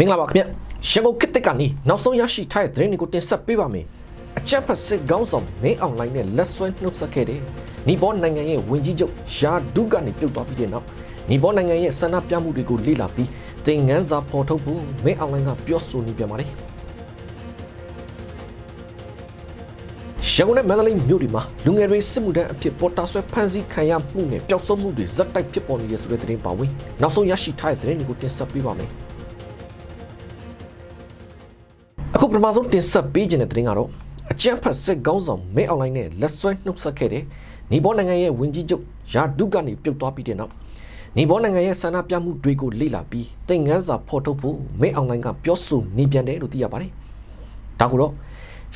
မင်္ဂလာပါခင်ဗျရန်ကုန်ခေတ်သစ်ကနေနောက်ဆုံးရရှိထားတဲ့သတင်းတွေကိုတင်ဆက်ပေးပါမယ်အချက်ဖက်စစ်ကောင်းဆောင်မင်းအွန်လိုင်းနဲ့လက်ဆွဲနှုတ်ဆက်ခဲ့တဲ့နီဘောနိုင်ငံရဲ့ဝင်ကြီးချုပ်ယာဒုကနေပြုတ်သွားပြီးတဲ့နောက်နီဘောနိုင်ငံရဲ့ဆန္ဒပြမှုတွေကိုလေ့လာပြီးသင်ငန်းစာဖော်ထုတ်ဖို့မင်းအွန်လိုင်းကပြောဆိုနေပြန်ပါတယ်ရန်ကုန်နဲ့မန္တလေးမြို့တွေမှာလူငယ်တွေစစ်မှုထမ်းအဖြစ်ပေါ်တာဆွဲဖမ်းဆီးခံရမှုနဲ့ပျောက်ဆုံးမှုတွေဇက်တိုက်ဖြစ်ပေါ်နေတဲ့ဆိုတဲ့သတင်းပါဝင်နောက်ဆုံးရရှိထားတဲ့သတင်းတွေကိုတင်ဆက်ပေးပါမယ် ပထမဆုံးတင်ဆက်ပေးခြင်းတဲ့သတင်းကတော့အကြမ်းဖက်စစ်ကောင်းဆောင်မဲအွန်လိုင်းနဲ့လက်ဆွဲနှုတ်ဆက်ခဲ့တဲ့နီဘောနိုင်ငံရဲ့ဝင်ကြီးချုပ်ယာဒုကနေပြုတ်သွားပြီးတဲ့နောက်နီဘောနိုင်ငံရဲ့ဆန္ဒပြမှုတွေကိုလေ့လာပြီးသင်ငန်းစာဖော်ထုတ်ဖို့မဲအွန်လိုင်းကပြောဆိုနေပြန်တယ်လို့သိရပါတယ်။ဒါကိုတော့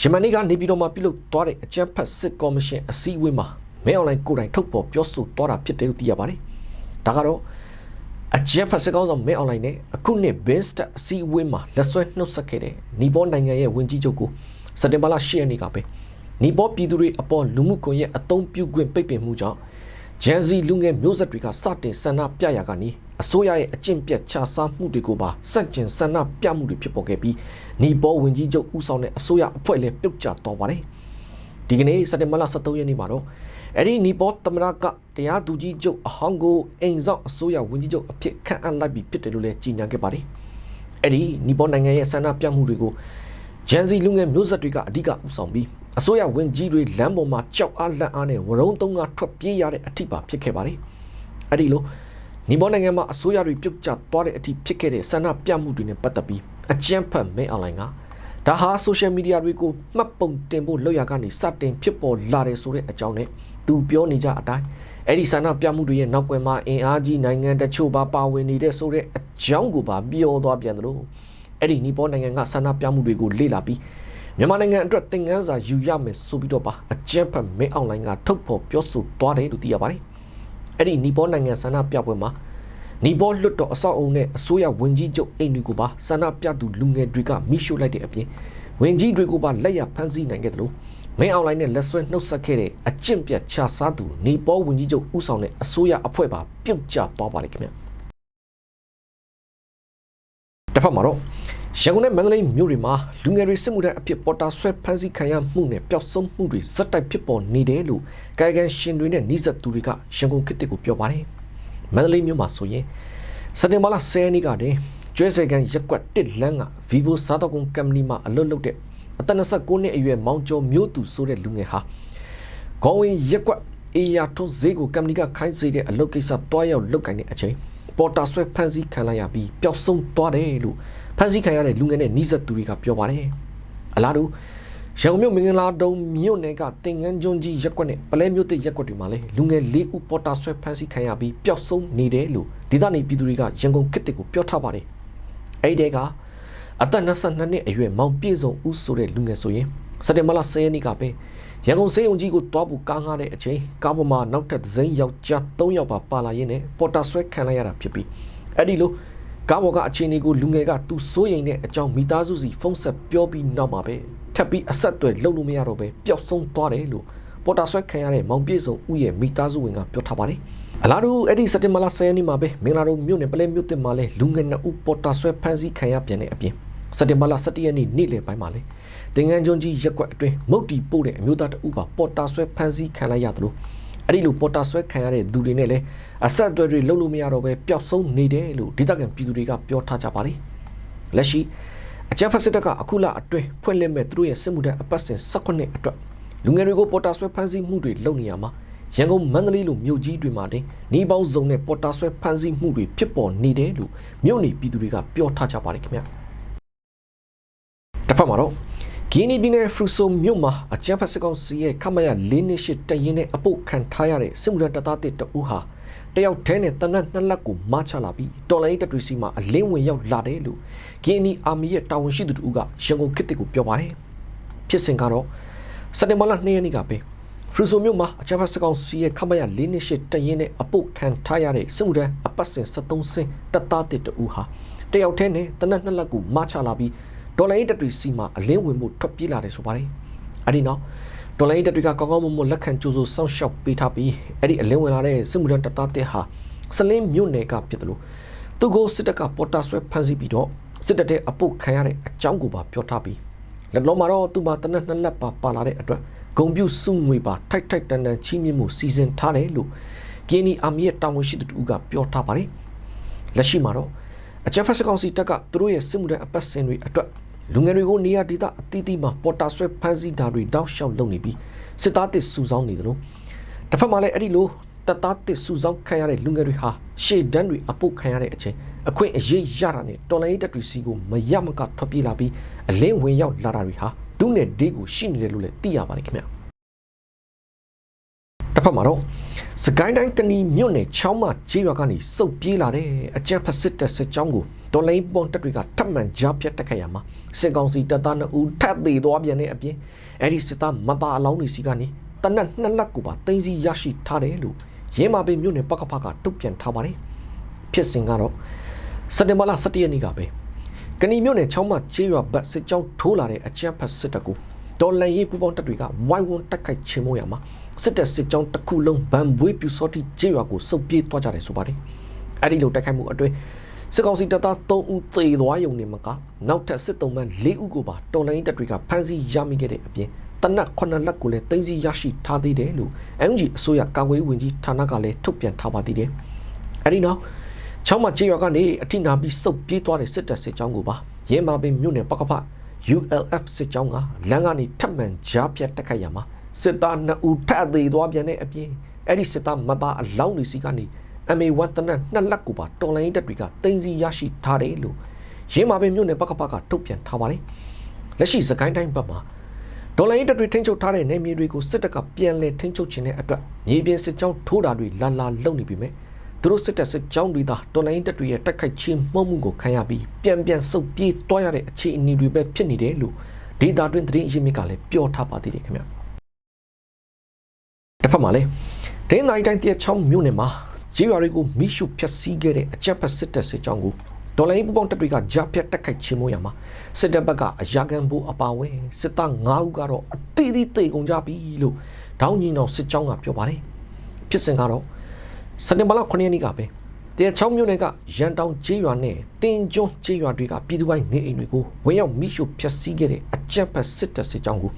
ယမန်နေ့ကနေပြည်တော်မှာပြုလုပ်သွားတဲ့အကြမ်းဖက်စစ်ကော်မရှင်အစည်းအဝေးမှာမဲအွန်လိုင်းကိုယ်တိုင်ထုတ်ဖော်ပြောဆိုသွားတာဖြစ်တယ်လို့သိရပါတယ်။ဒါကတော့ အကြက်ဖက်စကောင်းဆောင်မဲအွန်လိုင်းနဲ့အခုနှစ် best အစည်းအဝေးမှာလက်ဆွဲနှုတ်ဆက်ခဲ့တဲ့နီဘောနိုင်ငံရဲ့ဝင်ကြီးချုပ်ကိုစက်တင်ဘာလ10ရက်နေ့ကပဲနီဘောပြည်သူတွေအပေါ်လူမှုကွန်ရက်အသုံးပြုခွင့်ပိတ်ပင်မှုကြောင့်ဂျန်စီလူငယ်မျိုးဆက်တွေကစတင်ဆန္ဒပြရာကနေအစိုးရရဲ့အကျင့်ပြတ်ချစားမှုတွေကိုပါစန့်ကျင်ဆန္ဒပြမှုတွေဖြစ်ပေါ်ခဲ့ပြီးနီဘောဝင်ကြီးချုပ်ဦးဆောင်တဲ့အစိုးရအဖွဲ့လည်းပြုတ်ကျသွားပါတယ်။ဒီကနေ့စက်တင်ဘာလ23ရက်နေ့မှာတော့ အဲ့ဒီနီပေါ်သမရကတရားသူကြီးချုပ်အဟောင်းကိုအိမ်ဆောင်အစိုးရဝန်ကြီးချုပ်အဖြစ်ခန့်အပ်လိုက်ပြီဖြစ်တယ်လို့လည်းကြေညာခဲ့ပါတယ်။အဲ့ဒီနီပေါ်နိုင်ငံရဲ့ဆန္ဒပြမှုတွေကိုဂျန်စီလူငယ်မျိုးဆက်တွေကအဓိကဥဆောင်ပြီးအစိုးရဝန်ကြီးတွေလမ်းပေါ်မှာကြောက်အားလန့်အားနဲ့ဝရုံးသုံးကထွက်ပြေးရတဲ့အထိပါဖြစ်ခဲ့ပါတယ်။အဲ့ဒီလိုနီပေါ်နိုင်ငံမှာအစိုးရတွေပြုတ်ကျသွားတဲ့အထိဖြစ်ခဲ့တဲ့ဆန္ဒပြမှုတွေနဲ့ပတ်သက်ပြီးအကြမ်းဖက်မဲအွန်လိုင်းကဒါဟာဆိုရှယ်မီဒီယာတွေကိုမှတ်ပုံတင်ဖို့လောက်ရကနေစတင်ဖြစ်ပေါ်လာတယ်ဆိုတဲ့အကြောင်းနဲ့ သူပြောနေကြအတိုင်းအဲ့ဒီဆန္ဒပြမှုတွေရဲ့နောက်ကွယ်မှာအင်အားကြီးနိုင်ငံတချို့ပါပါဝင်နေတဲ့ဆိုတဲ့အကြောင်းကိုပါပြောသွားပြန်တယ်လို့အဲ့ဒီနီပေါ်နိုင်ငံကဆန္ဒပြမှုတွေကိုလေ့လာပြီးမြန်မာနိုင်ငံအတွက်သင်ခန်းစာယူရမယ်ဆိုပြီးတော့ပါအကြမ်းဖက်မဲအွန်လိုင်းကထုတ်ဖော်ပြောဆိုသွားတယ်လို့သိရပါတယ်အဲ့ဒီနီပေါ်နိုင်ငံဆန္ဒပြပွဲမှာနီဘောလွတ်တော်အဆောက်အုံနဲ့အစိုးရဝင်ကြီးချုပ်အိမ်တွေကိုပါဆန္ဒပြသူလူငယ်တွေကမိရှို့လိုက်တဲ့အပြင်ဝင်ကြီးတွေကိုပါလက်ရဖမ်းဆီးနိုင်ခဲ့တယ်လို့ မင်းအွန်လိုင်းနဲ့လက်ဆွဲနှုတ်ဆက်ခဲ့တဲ့အကျင့်ပြတ်ချစားသူနီဘောဝင်ကြီးချုပ်ဦးဆောင်တဲ့အစိုးရအဖွဲ့ပါပြုတ်ကျသွားပါလိမ့်ခင်ဗျတစ်ဖက်မှာတော့ရန်ကုန်နဲ့မန္တလေးမြို့တွေမှာလူငယ်တွေစစ်မှုထမ်းအဖြစ်ပေါ်တာဆွဲဖမ်းဆီးခံရမှုနဲ့ပျောက်ဆုံးမှုတွေဇက်တိုက်ဖြစ်ပေါ်နေတယ်လို့ကာယကံရှင်တွေနဲ့နှိစက်သူတွေကရန်ကုန်ခေတ်တစ်ကိုပြောပါတယ်မန္တလေးမြို့မှာဆိုရင်စက်တင်ဘာလ10ရက်နေ့ကတည်းကျွဲစေကန်ရက်ကွက်တစ်လန်းက Vivo စားတော့ကုန်ကမ္ပဏီမှာအလုပ်လုပ်တဲ့ အသက်29နှစ်အရွယ်မောင်ကျော်မျိုးသူဆိုတဲ့လူငယ်ဟာခေါင်းဝင်ရက်ကွက်အေယာထွန်းဈေးကိုကမ္ပဏီကခိုင်းစေတဲ့အလုပ်ကိစ္စတွားရောက်လုပ်ကိုင်တဲ့အချိန်ပေါ်တာဆွဲဖမ်းဆီးခံလိုက်ရပြီးပျောက်ဆုံးသွားတယ်လို့ဖမ်းဆီးခံရတဲ့လူငယ်နဲ့နှိစက်သူတွေကပြောပါတယ်အလားတူရန်ကုန်မြို့မင်္ဂလာတုံမြို့နယ်ကတင်ငန်းကျွန်းကြီးရက်ကွက်နဲ့ပလဲမြို့တစ်ရက်ကွက်တွေမှာလည်းလူငယ်၄ဦးပေါ်တာဆွဲဖမ်းဆီးခံရပြီးပျောက်ဆုံးနေတယ်လို့ဒေသနေပြည်သူတွေကရန်ကုန်ခေတ်တစ်ကိုပြောထားပါတယ်အဲ့ဒီက အသက်22နှစ်အရွယ်မောင်ပြည့်စုံဦးဆိုတဲ့လူငယ်ဆိုရင်စက်တင်ဘာလ10ရက်နေ့ကပဲရန်ကုန်စေယုံကြီးကိုတွားဖို့ကားငှားတဲ့အချိန်ကားပေါ်မှာနောက်ထပ်ဒဇိမ်းယောက်ျား3ယောက်ပါပါလာရင်းနဲ့ပေါ်တာဆွဲခံလိုက်ရတာဖြစ်ပြီးအဲ့ဒီလိုကားပေါ်ကအချိန်လေးကိုလူငယ်ကသူစိုးရိမ်တဲ့အကြောင်းမိသားစုစီဖုန်းဆက်ပြောပြီးနောက်မှာပဲထပ်ပြီးအဆက်အသွယ်လုပ်လို့မရတော့ပဲပျောက်ဆုံးသွားတယ်လို့ပေါ်တာဆွဲခံရတဲ့မောင်ပြည့်စုံဦးရဲ့မိသားစုဝင်ကပြောထားပါတယ်အလားတူအဲ့ဒီစက်တင်ဘာလ10ရက်နေ့မှာပဲမင်္ဂလာတို့မြို့နယ်ပလဲမြို့တင်မှာလဲလူငယ်နှစ်ဦးပေါ်တာဆွဲဖမ်းဆီးခံရပြန်တဲ့အပြင် စက်တင်ဘာလ17ရက်နေ့နေ့လယ်ပိုင်းမှာလဲတင်ငန်းကျွန်းကြီးရက်ကွက်အတွင်းမုတ်တီပို့တဲ့အမျိုးသားတဦးပါပေါ်တာဆွဲဖမ်းဆီးခံလိုက်ရတယ်လို့အဲ့ဒီလိုပေါ်တာဆွဲခံရတဲ့သူတွေနဲ့လည်းအဆက်အသွယ်တွေလုပ်လို့မရတော့ပဲပျောက်ဆုံးနေတယ်လို့ဒေသခံပြည်သူတွေကပြောထားကြပါတယ်လက်ရှိအကြမ်းဖက်စစ်တပ်ကအခုလအတွင်းဖွင့်လှစ်မဲ့သူတို့ရဲ့စစ်မှုထမ်းအပတ်စဉ်18အတွက်လူငယ်တွေကိုပေါ်တာဆွဲဖမ်းဆီးမှုတွေလုပ်နေရမှာရန်ကုန်မန္တလေးလိုမြို့ကြီးတွေမှာတင်နေပေါင်းစုံနဲ့ပေါ်တာဆွဲဖမ်းဆီးမှုတွေဖြစ်ပေါ်နေတယ်လို့မြို့နေပြည်သူတွေကပြောထားကြပါတယ်ခင်ဗျာ တစ်ဖက်မှာတော့ဂီနီပြည်နယ်ဖရူဆိုမြို့မှာအကြမ်းဖက်စစ်ကောင်စီရဲ့ခမရ၄နှစ်ရှိတရင်နဲ့အပုတ်ခံထားရတဲ့စစ်မှုထမ်းတပ်သားတစ်တဦးဟာတယောက်တည်းနဲ့တနက်နှစ်လက်ကိုမချလာပြီးတော်လိုင်းတပ်တွေစီမှာအလင်းဝင်ရောက်လာတယ်လို့ဂီနီအာမီရဲ့တာဝန်ရှိသူတို့ကရန်ကုန်ခေတ်တစ်ကိုပြောပါတယ်ဖြစ်စဉ်ကတော့စက်တင်ဘာလ2ရက်နေ့ကပဲဖရူဆိုမြို့မှာအကြမ်းဖက်စစ်ကောင်စီရဲ့ခမရ၄နှစ်ရှိတရင်နဲ့အပုတ်ခံထားရတဲ့စစ်မှုထမ်းအပတ်စဉ်73စင်တပ်သားတစ်တဦးဟာတယောက်တည်းနဲ့တနက်နှစ်လက်ကိုမချလာပြီး ဒေါ်လာရေးတက်တွေစီမှာအလင်းဝင်မှုထွက်ပြေးလာတယ်ဆိုပါတယ်။အဲဒီနောက်ဒေါ်လာရေးတက်တွေကကောင်းကောင်းမွန်မွန်လက်ခံကြိုးစိုးစောင့်ရှောက်ပေးထားပြီးအဲ့ဒီအလင်းဝင်လာတဲ့စစ်မှုထမ်းတပ်သားတဲ့ဟာစလင်းမြို့နယ်ကဖြစ်တယ်လို့သူကိုစစ်တပ်ကပေါ်တာဆွဲဖမ်းဆီးပြီးတော့စစ်တပ်တဲ့အပုတ်ခံရတဲ့အကြောင်းကိုပါပြောထားပြီးလက်လုံးမှာတော့သူ့မှာတနက်နှစ်လက်ပါပါလာတဲ့အတွက်ဂုံပြူစုငွေပါထိုက်ထိုက်တန်တန်ချီးမြှင့်မှုစီစဉ်ထားတယ်လို့ကင်းနီအာမီရဲ့တာဝန်ရှိသူတူကပြောထားပါတယ်လက်ရှိမှာတော့အကြမ်းဖက်စကောင်စီတပ်ကသူတို့ရဲ့စစ်မှုထမ်းအပတ်စဉ်တွေအတွက် လူငယ်တွေကိုနေရာဒေသအသီးသီးမှာပေါ်တာဆွဲဖမ်းဆီးတာတွေတောက်လျှောက်လုပ်နေပြီးစစ်သားတစ်စုဆောင်းနေတယ်လို့တစ်ဖက်မှာလည်းအဲ့ဒီလိုတပ်သားတစ်စုဆောင်းခံရတဲ့လူငယ်တွေဟာရှေ့တန်းတွေအပုတ်ခံရတဲ့အချိန်အခွင့်အရေးရတာနဲ့တော်လိုင်းရေးတပ်တွေစီကိုမရမကထွက်ပြေးလာပြီးအလင်းဝင်ရောက်လာတာတွေဟာဒုနဲ့ဒေးကိုရှိနေတယ်လို့လည်းသိရပါတယ်ခင်ဗျ တစ်ဖက်မှာတော့စကိုင်းတိုင်းကဏီမြို့နယ်ချောင်းမကျေးရွာကနေစုပ်ပြေးလာတဲ့အကြမ်းဖက်စစ်တပ်စစ်ကြောင်းကိုတော်လိုင်းပွန်တပ်တွေကထပ်မံကြားပြတ်တက်ခဲ့ရမှာစစ်ကောင်စီတပ်သား2ဦးထပ်သေးသွားပြန်တဲ့အပြင်အဲ့ဒီစစ်သားမသားအလောင်းတွေစီကနေတနက်နှစ်လက်ကိုပါတင်စီရရှိထားတယ်လို့ရင်းမာပင်မြို့နယ်ပကဖကတုတ်ပြန်ထားပါတယ်ဖြစ်စဉ်ကတော့စက်တင်ဘာလ17ရက်နေ့ကပဲကဏီမြို့နယ်ချောင်းမကျေးရွာဘက်စစ်ကြောင်းထိုးလာတဲ့အကြမ်းဖက်စစ်တပ်ကိုတော်လန်ရေးပူပေါင်းတပ်တွေကဝိုင်းဝန်းတက်ခိုက်ချေမိုးရမှာ စစ်တပ်စစ်ကြောင်းတစ်ခုလုံးဗန်ဘွေးပြူစောတိကျေးရွာကိုစုပ်ပြေးသွားကြတယ်ဆိုပါတယ်အဲ့ဒီလိုတိုက်ခိုက်မှုအတွင်းစစ်ကောင်စီတပ်သား3ဦးသေသွားရုံနဲ့မကနောက်ထပ်စစ်တုံးမှန်4ဦးကိုပါတော်လိုင်းတပ်တွေကဖမ်းဆီးရမိခဲ့တဲ့အပြင်တနက်9လက်ကိုလည်းတင်စီရရှိထားသေးတယ်လို့ MG အစိုးရကာကွယ်ရေးဝန်ကြီးဌာနကလည်းထုတ်ပြန်ထားပါသေးတယ်။အဲဒီနောက်ချောင်းမကျေးရွာကနေအထိနာပြီးစုပ်ပြေးသွားတဲ့စစ်တပ်စစ်ကြောင်းကိုပါရဲမာပင်မြို့နယ်ပကဖ ULF စစ်ကြောင်းကလမ်းကနေထပ်မံကြားပြတ်တက်ခိုက်ရမှာ စစ်သား2ဦးထပ်သေးသွားပြန်တဲ့အပြင်အဲ့ဒီစစ်သားမသားအလောင်းတွေစီကနေ MA1 တနက်နှစ်လက်ကိုပါတော်လိုင်းတပ်တွေကတင်စီရရှိထားတယ်လို့ရင်းမာပင်မြို့နယ်ပကပကထုတ်ပြန်ထားပါတယ်လက်ရှိစကိုင်းတိုင်းဘက်မှာဒေါ်လာရင်းတပ်တွေထိန်းချုပ်ထားတဲ့နေမြေတွေကိုစစ်တပ်ကပြန်လည်ထိန်းချုပ်ခြင်းတဲ့အတွက်မြေပြင်စစ်ကြောင်းထိုးတာတွေလာလာလုပ်နေပြီမဲ့သူတို့စစ်တပ်စစ်ကြောင်းတွေသာဒေါ်လာရင်းတပ်တွေရဲ့တိုက်ခိုက်ခြင်းမှုမှုကိုခံရပြီးပြန်ပြန်ဆုတ်ပြေးတွားရတဲ့အခြေအနေတွေပဲဖြစ်နေတယ်လို့ဒေတာတွင်သတင်းအရင်းမြစ်ကလည်းပြောထားပါသေးတယ်ခင်ဗျ တစ်ဖက်မှာလည်းဒင်းတိုင်းတိုင်းတရချောင်းမြို့နယ်မှာဂျေးရွာတွေကိုမိရှုဖျက်ဆီးခဲ့တဲ့အကြက်ဖက်စစ်တပ်စစ်ကြောင်းကိုဒေါ်လာရေးပူပေါင်းတပ်တွေကဂျာပြတ်တက်ခိုက်ချင်းမိုးရမှာစစ်တပ်ဘက်ကအရာခံဖို့အပါဝင်စစ်သား9ဦးကတော့အသေးသေးတိတ်ကုန်ကြပြီလို့တောင်းကြီးတော်စစ်ကြောင်းကပြောပါတယ်ဖြစ်စဉ်ကတော့စက်တင်ဘာလ9ရက်နေ့ကပဲတရားချောင်းမြို့နယ်ကရန်တောင်ကျေးရွာနဲ့တင်ကျွန်းကျေးရွာတွေကပြည်သူပိုင်းနေအိမ်တွေကိုဝင်ရောက်မိရှုဖျက်ဆီးခဲ့တဲ့အကြက်ဖက်စစ်တပ်စစ်ကြောင်းကို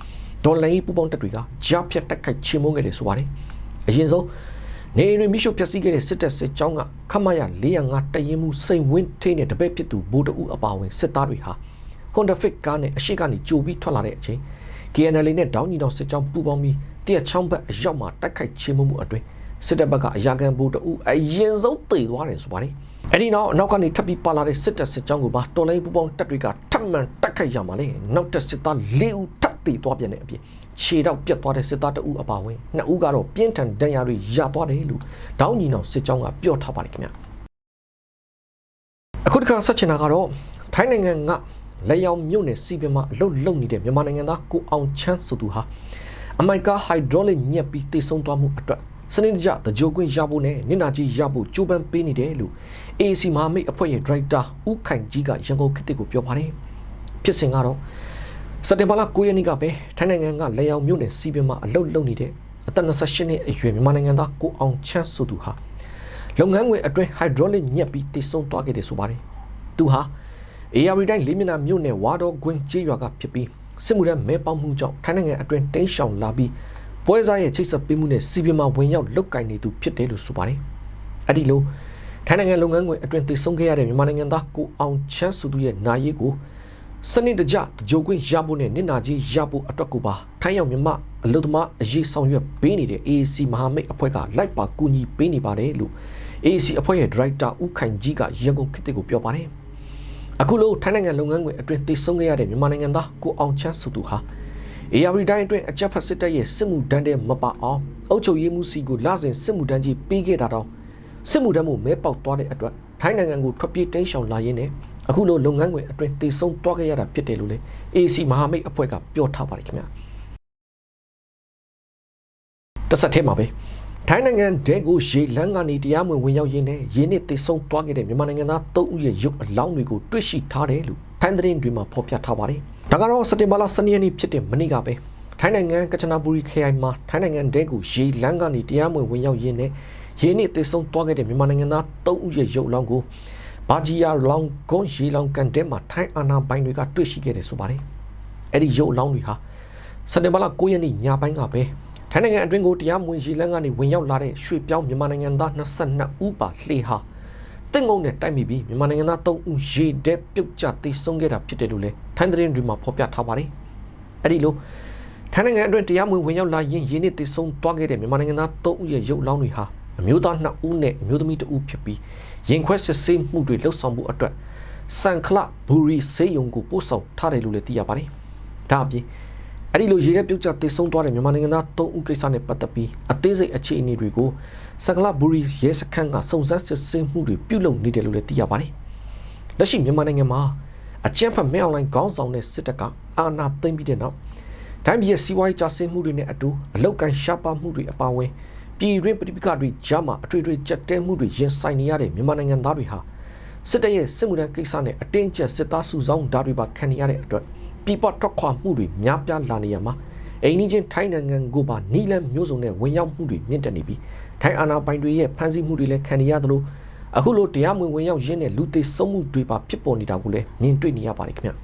ဒေါ်လာရေးပူပေါင်းတပ်တွေကဂျာပြတ်တက်ခိုက်ချင်းမိုးခဲ့တယ်ဆိုပါတယ်အရင်ဆုံးနေအိမ်တွေမိရှုဖျက်ဆီးခဲ့တဲ့စစ်တပ်စစ်ကြောင်းကခမရ405တရင်မှုစိန်ဝင်းထိန်းတဲ့တပည့်ဖြစ်သူဗိုလ်တအုပ်အပါဝင်စစ်သားတွေဟာ Honda Fit ကားနဲ့အရှိကနေကြိုပြီးထွက်လာတဲ့အချိန် KNL နဲ့ဒေါင်းညီတော်စစ်ကြောင်းပူးပေါင်းပြီးတရက်ချောင်းဘက်အရောက်မှာတိုက်ခိုက်ချင်းမှုအတွင်းစစ်တပ်ဘက်ကအရာခံဗိုလ်တအုပ်အရင်ဆုံးတေသွားတယ်ဆိုပါတယ်အဲ့ဒီနောက်အနောက်ကနေထပ်ပြီးပါလာတဲ့စစ်တပ်စစ်ကြောင်းကိုပါတော်လိုင်းပူပေါင်းတပ်တွေကထပ်မံတိုက်ခိုက်ရမှာလေနောက်တက်စစ်သား၄ဦးထပ် တေသွားပြန်တဲ့အပြင်ခြေတော့ပြတ်သွားတဲ့စစ်သားတအုပ်အပါဝင်နှစ်ဦးကတော့ပြင်းထန်ဒဏ်ရာတွေရသွားတယ်လို့တောင်းညီနောင်စစ်ကြောင်းကပြောထားပါတယ်ခင်ဗျအခုတခါဆက်ချင်တာကတော့ထိုင်းနိုင်ငံကလက်ရောင်မြို့နယ်စီပင်မှာအလုတ်လုံနေတဲ့မြန်မာနိုင်ငံသားကိုအောင်ချမ်းဆိုသူဟာအမိုက်ကဟိုက်ဒရိုလစ်ညက်ပြီးတိတ်ဆုံးသွားမှုအတွက်စနေတကျတကြိုကွင်းရဖို့နဲ့နင်နာကြီးရဖို့ကြိုးပမ်းပေးနေတယ်လို့ AAC မဟာမိတ်အဖွဲ့ရဲ့ဒရိုက်တာဦးခိုင်ကြီးကရန်ကုန်ခေတ်ကိုပြောပါတယ်ဖြစ်စဉ်ကတော့ စက်တင်ဘာလ9ရက်နေ့ကပဲထိုင်းနိုင်ငံကလေယောင်မြို့နယ်စီပင်မှာအလုတ်လုံနေတဲ့အသက်28နှစ်အရွယ်မြန်မာနိုင်ငံသားကိုအောင်ချမ်းဆိုသူဟာလုပ်ငန်းဝင်အတွင်းဟိုက်ဒရိုလစ်ညက်ပြီးတိတ်ဆုံးသွားခဲ့တယ်ဆိုပါတယ်သူဟာ AR တိုင်းလေးမျက်နှာမြို့နယ်ဝါတော်ကွင်းကျေးရွာကဖြစ်ပြီးစစ်မှုထမ်းမဲပေါက်မှုကြောင့်ထိုင်းနိုင်ငံအတွင်းတင်းရှောင်လာပြီးပွဲစားရဲ့ချိတ်ဆက်ပေးမှုနဲ့စီပင်မှာဝင်ရောက်လုတ်ကင်နေသူဖြစ်တယ်လို့ဆိုပါတယ်အဲ့ဒီလိုထိုင်းနိုင်ငံလုပ်ငန်းခွင်အတွင်းတည်ဆုံခဲ့ရတဲ့မြန်မာနိုင်ငံသားကိုအောင်ချမ်းစုသူရဲ့နာရေးကို စနစ်တကျကြိုခွင့်ရဖို့နဲ့နစ်နာကြီးရဖို့အတွက်ကိုပါထိုင်းရောက်မြန်မာအလုသမားအရေးဆောင်ရွက်ပေးနေတဲ့ AAC မဟာမိတ်အဖွဲ့ကလိုက်ပါကူညီပေးနေပါတယ်လို့ AAC အဖွဲ့ရဲ့ဒါရိုက်တာဦးခိုင်ကြီးကရန်ကုန်ခေတ်ကိုပြောပါတယ်အခုလိုထိုင်းနိုင်ငံလုပ်ငန်းခွင်အတွင်းတည်ဆုံခဲ့ရတဲ့မြန်မာနိုင်ငံသားကိုအောင်ချမ်းစုသူဟာ AR တိုင်းအတွင်းအကြက်ဖက်စစ်တပ်ရဲ့စစ်မှုတန်းတဲ့မပအောင်အုပ်ချုပ်ရေးမှုစီကိုလစဉ်စစ်မှုတန်းကြီးပေးခဲ့တာတော့စစ်မှုတန်းမှုမဲပေါက်သွားတဲ့အတွက်ထိုင်းနိုင်ငံကိုထွက်ပြေးတိမ်းရှောင်လာရင်းနဲ့ အခုလိုလုပ်ငန်းခွင်အတွင်းတည်ဆုံသွားခဲ့ရတာဖြစ်တယ်လို့လေ AC မဟာမိတ်အဖွဲ့ကပြောထားပါတယ်ခင်ဗျာတစ်ဆက်တည်းမှာပဲထိုင်းနိုင်ငံဒဲကိုရေလန်းကနေတရားမဝင်ဝင်ရောက်ရင်းနဲ့ရင်းနှစ်တည်ဆုံသွားခဲ့တဲ့မြန်မာနိုင်ငံသား၃ဦးရဲ့ရုပ်အလောင်းတွေကိုတွေ့ရှိထားတယ်လို့ထိုင်းသတင်းတွေမှာဖော်ပြထားပါတယ်ဒါကတော့စက်တင်ဘာလ12ရက်နေ့ဖြစ်တဲ့မနေ့ကပဲထိုင်းနိုင်ငံကချနာပူရီခရိုင်မှာထိုင်းနိုင်ငံဒဲကိုရေလန်းကနေတရားမဝင်ဝင်ရောက်ရင်းနဲ့ရင်းနှစ်တည်ဆုံသွားခဲ့တဲ့မြန်မာနိုင်ငံသား၃ဦးရဲ့ရုပ်အလောင်းကို ဘာဂျီယာလောင်ကွန်ရီလောင်ကန်တဲမှာထိုင်းအာနာပိုင်တွေကတွေ့ရှိခဲ့တယ်ဆိုပါတယ်အဲ့ဒီရုပ်အလောင်းတွေဟာစက်တင်ဘာလ9ရက်နေ့ညပိုင်းကပဲထိုင်းနိုင်ငံအတွင်းကိုတရားမဝင်ရီလန်းကနေဝင်ရောက်လာတဲ့ရွှေပြောင်းမြန်မာနိုင်ငံသား22ဦးပါလှေဟာတင့်ငုံနဲ့တိုက်မိပြီးမြန်မာနိုင်ငံသား3ဦးရေတဲ့ပြုတ်ကျသေဆုံးခဲ့တာဖြစ်တယ်လို့လည်းထိုင်းသတင်းတွေမှာဖော်ပြထားပါတယ်အဲ့ဒီလိုထိုင်းနိုင်ငံအတွင်းတရားမဝင်ဝင်ရောက်လာရင်ရင်းနှီးတည်ဆုံသွားခဲ့တဲ့မြန်မာနိုင်ငံသား3ဦးရဲ့ရုပ်အလောင်းတွေဟာအမျိုးသား2ဦးနဲ့အမျိုးသမီး2ဦးဖြစ်ပြီး ရင်ခွဲစစ်ဆေးမှုတွေလှုပ်ဆောင်မှုအတွက်စန်ခလဘူရီစေယုံကိုပို့ဆောင်ထားတယ်လို့လည်းသိရပါတယ်။ဒါအပြင်အဲ့ဒီလိုရေရဲပြုတ်ကျတည်ဆုံသွားတဲ့မြန်မာနိုင်ငံသား3ဦးကိစ္စနဲ့ပတ်သက်ပြီးအသေးစိတ်အခြေအနေတွေကိုစန်ခလဘူရီရဲစခန်းကစုံစမ်းစစ်ဆေးမှုတွေပြုလုပ်နေတယ်လို့လည်းသိရပါတယ်။လက်ရှိမြန်မာနိုင်ငံမှာအကြမ်းဖက်မဲအွန်လိုင်းခေါင်းဆောင်တဲ့စစ်တပ်ကအာဏာသိမ်းပြီးတဲ့နောက်တိုင်းပြည်ရဲ့စီးပွားရေးကျဆင်းမှုတွေနဲ့အတူအလောက်ကန်ရှားပါမှုတွေအပါအဝင် ပြည်တွင်းပြည်ပကတွေကြားမှာအထွေထွေကြက်တဲမှုတွေရင်ဆိုင်နေရတဲ့မြန်မာနိုင်ငံသားတွေဟာစစ်တပ်ရဲ့စစ်မှုထမ်းကိစ္စနဲ့အတင်းကျပ်စစ်သားစုဆောင်းဓာတ်တွေပါခံနေရတဲ့အတွက်ပြည်ပထွက်ခွာမှုတွေများပြားလာနေရမှာအိန္ဒိချင်းထိုင်းနိုင်ငံကိုပါနီလန်မျိုးစုံနဲ့ဝင်ရောက်မှုတွေမြင့်တက်နေပြီးထိုင်းအာဏာပိုင်တွေရဲ့ဖမ်းဆီးမှုတွေလည်းခံနေရသလိုအခုလိုတရားမဝင်ဝင်ရောက်ရင်းနဲ့လူသေးဆုံးမှုတွေပါဖြစ်ပေါ်နေတာကိုလည်းမြင်တွေ့နေရပါတယ်ခင်ဗျာ